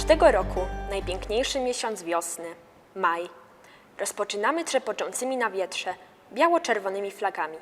Każdego roku najpiękniejszy miesiąc wiosny, maj, rozpoczynamy trzepoczącymi na wietrze biało-czerwonymi flagami.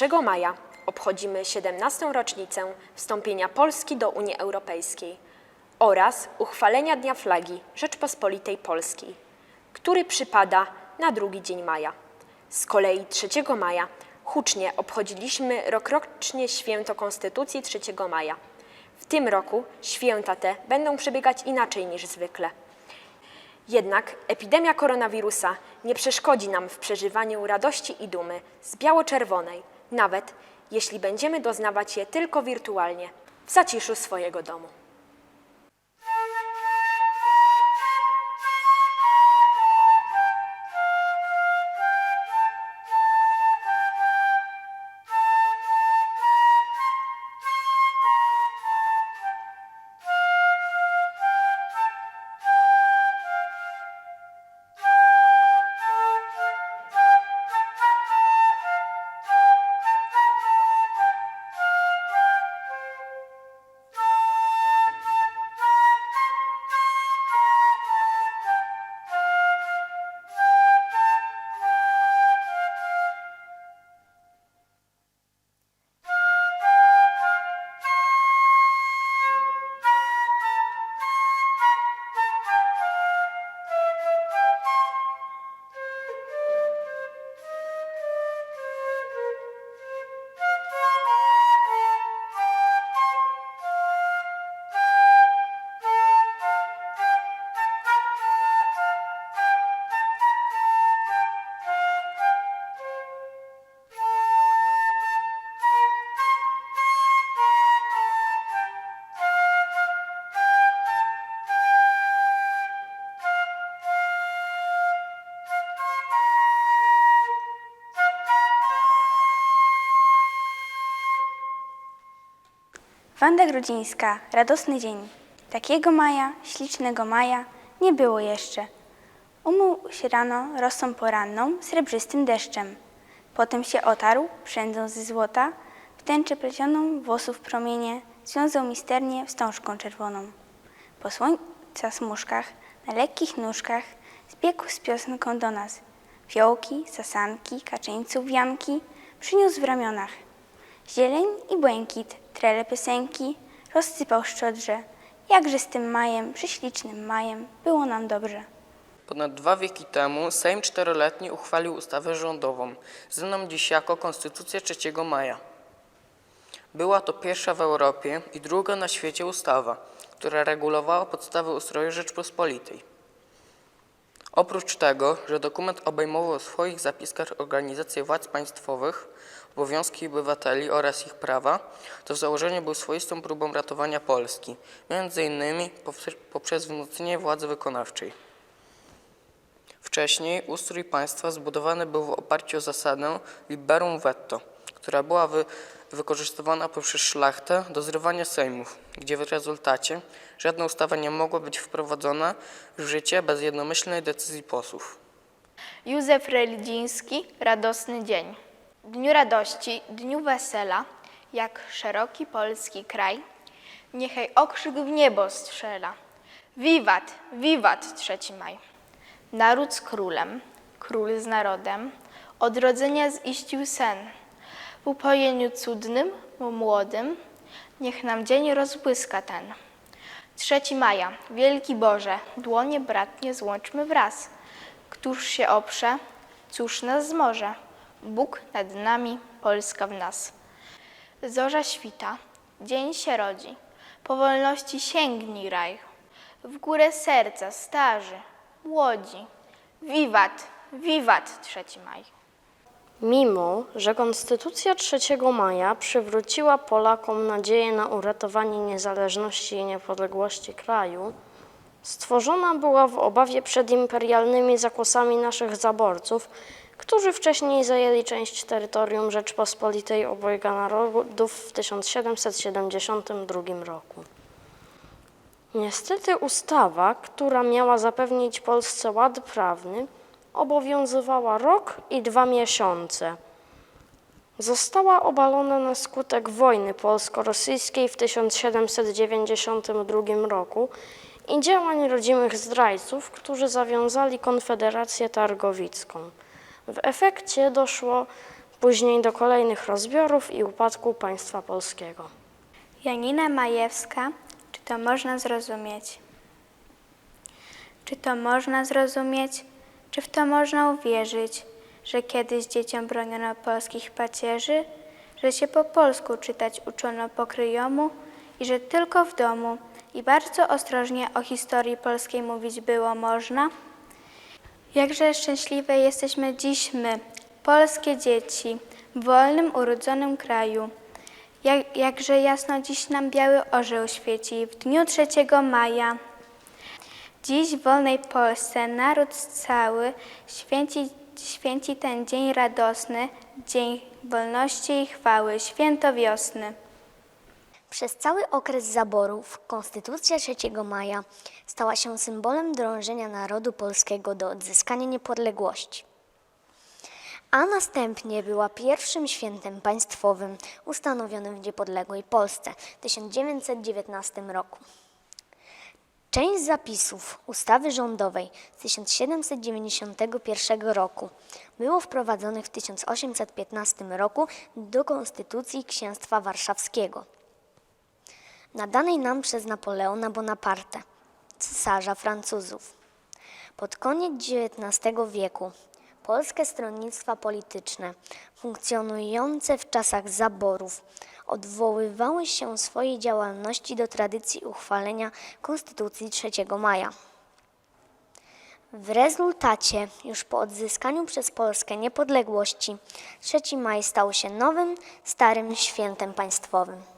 1 maja obchodzimy 17. rocznicę wstąpienia Polski do Unii Europejskiej oraz uchwalenia Dnia Flagi Rzeczpospolitej Polskiej, który przypada na drugi dzień maja. Z kolei 3 maja hucznie obchodziliśmy rokrocznie święto Konstytucji 3 maja. W tym roku święta te będą przebiegać inaczej niż zwykle. Jednak epidemia koronawirusa nie przeszkodzi nam w przeżywaniu radości i dumy z biało-czerwonej, nawet jeśli będziemy doznawać je tylko wirtualnie, w zaciszu swojego domu. Wanda Grudzińska, radosny dzień. Takiego maja, ślicznego maja nie było jeszcze. Umył się rano rosą poranną, srebrzystym deszczem. Potem się otarł przędzą ze złota, w tęczę plecioną włosów promienie związał misternie wstążką czerwoną. Po słońca smuszkach, na lekkich nóżkach zbiegł z piosenką do nas. Fiołki, sasanki, kaczyńców wianki przyniósł w ramionach. Zieleń i błękit, trele piosenki rozsypał szczodrze. Jakże z tym majem, prześlicznym majem, było nam dobrze. Ponad dwa wieki temu Sejm Czteroletni uchwalił ustawę rządową, znaną dziś jako Konstytucja 3 maja. Była to pierwsza w Europie i druga na świecie ustawa, która regulowała podstawy ustroju Rzeczpospolitej. Oprócz tego, że dokument obejmował w swoich zapiskach organizację władz państwowych, obowiązki obywateli oraz ich prawa, to w założeniu był swoistą próbą ratowania Polski, między innymi poprzez- poprzez wzmocnienie władzy wykonawczej. Wcześniej ustrój państwa zbudowany był w oparciu o zasadę liberum veto, która była wy, wykorzystywana poprzez szlachtę do zrywania sejmów, gdzie w rezultacie żadna ustawa nie mogła być wprowadzona w życie bez jednomyślnej decyzji posłów. Józef Relidziński, radosny dzień. Dniu radości, dniu wesela, jak szeroki polski kraj, niechaj okrzyk w niebo strzela. Wiwat, wiwat, trzeci maj. Naród z królem, król z narodem, odrodzenia ziścił sen. Upojeniu cudnym, młodym, niech nam dzień rozbłyska ten. Trzeci maja, wielki Boże, dłonie bratnie złączmy wraz. Któż się oprze, cóż nas zmoże? Bóg nad nami, Polska w nas. Zorza świta, dzień się rodzi, po wolności sięgnij raj. W górę serca starzy, młodzi. Wiwat, wiwat, trzeci maj. Mimo, że Konstytucja 3 maja przywróciła Polakom nadzieję na uratowanie niezależności i niepodległości kraju, stworzona była w obawie przed imperialnymi zakusami naszych zaborców, którzy wcześniej zajęli część terytorium Rzeczpospolitej obojga narodów w 1772 roku. Niestety ustawa, która miała zapewnić Polsce ład prawny, obowiązywała rok i dwa miesiące. Została obalona na skutek wojny polsko-rosyjskiej w 1792 roku i działań rodzimych zdrajców, którzy zawiązali Konfederację Targowicką. W efekcie doszło później do kolejnych rozbiorów i upadku państwa polskiego. Janina Majewska, czy to można zrozumieć? Czy to można zrozumieć? Czy w to można uwierzyć, że kiedyś dzieciom broniono polskich pacierzy, że się po polsku czytać uczono po kryjomu i że tylko w domu i bardzo ostrożnie o historii polskiej mówić było można? Jakże szczęśliwe jesteśmy dziś my, polskie dzieci, w wolnym, urodzonym kraju. Jak, jakże jasno dziś nam biały orzeł świeci w dniu 3 maja. Dziś w wolnej Polsce naród cały święci, święci ten dzień radosny, dzień wolności i chwały, święto wiosny. Przez cały okres zaborów Konstytucja 3 maja stała się symbolem dążenia narodu polskiego do odzyskania niepodległości. A następnie była pierwszym świętem państwowym ustanowionym w niepodległej Polsce w 1919 roku. Część zapisów ustawy rządowej z 1791 roku było wprowadzonych w 1815 roku do Konstytucji Księstwa Warszawskiego nadanej nam przez Napoleona Bonaparte, cesarza Francuzów. Pod koniec XIX wieku polskie stronnictwa polityczne, funkcjonujące w czasach zaborów, odwoływały się swojej działalności do tradycji uchwalenia Konstytucji 3 maja. W rezultacie, już po odzyskaniu przez Polskę niepodległości, 3 maj stał się nowym, starym świętem państwowym.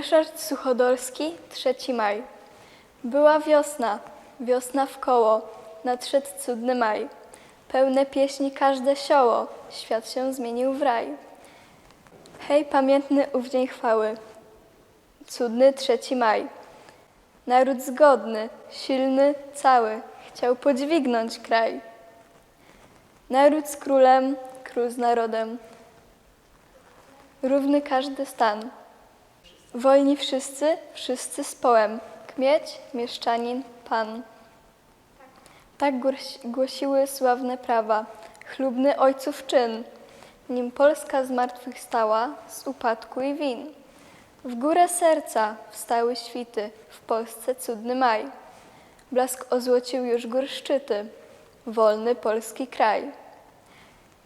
Ryszard Suchodolski, 3 maj. Była wiosna, wiosna w koło, nadszedł cudny maj. Pełne pieśni każde sioło, świat się zmienił w raj. Hej, pamiętny ów dzień chwały, cudny 3 maj. Naród zgodny, silny, cały, chciał podźwignąć kraj. Naród z królem, król z narodem, równy każdy stan. Wolni wszyscy, wszyscy z połem, kmieć, mieszczanin, pan. Tak głosiły sławne prawa, chlubny ojców czyn, nim Polska z martwych stała z upadku i win. W górę serca wstały świty, w Polsce cudny maj. Blask ozłocił już gór szczyty, wolny polski kraj.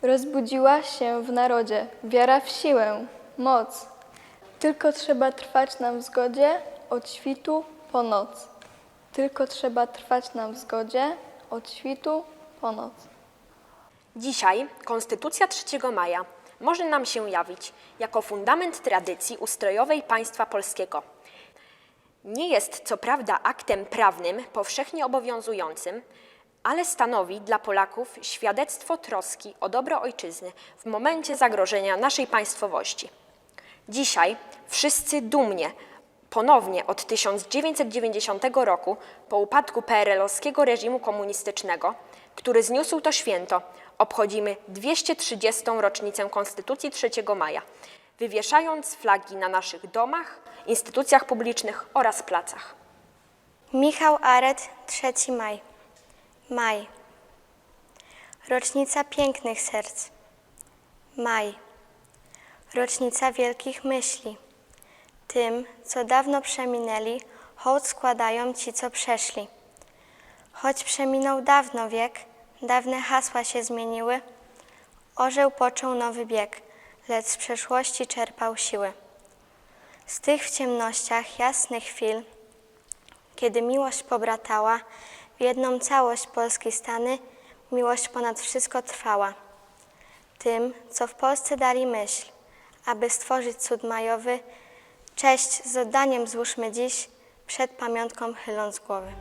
Rozbudziła się w narodzie wiara w siłę, moc, tylko trzeba trwać nam w zgodzie od świtu po noc. Tylko trzeba trwać nam w zgodzie od świtu po noc. Dzisiaj Konstytucja 3 maja może nam się jawić jako fundament tradycji ustrojowej państwa polskiego. Nie jest co prawda aktem prawnym powszechnie obowiązującym, ale stanowi dla Polaków świadectwo troski o dobro ojczyzny w momencie zagrożenia naszej państwowości. Dzisiaj wszyscy dumnie, ponownie od 1990 roku, po upadku PRL-owskiego reżimu komunistycznego, który zniósł to święto, obchodzimy 230. rocznicę Konstytucji 3 maja, wywieszając flagi na naszych domach, instytucjach publicznych oraz placach. Michał Aret, 3 maj. Maj. Rocznica pięknych serc. Maj. Rocznica wielkich myśli. Tym, co dawno przeminęli, hołd składają ci, co przeszli. Choć przeminął dawno wiek, dawne hasła się zmieniły, orzeł począł nowy bieg, lecz z przeszłości czerpał siły. Z tych w ciemnościach jasnych chwil, kiedy miłość pobratała, w jedną całość polskiej stany, miłość ponad wszystko trwała. Tym, co w Polsce dali myśl, aby stworzyć cud majowy, cześć z oddaniem złóżmy dziś, przed pamiątką chyląc głowy.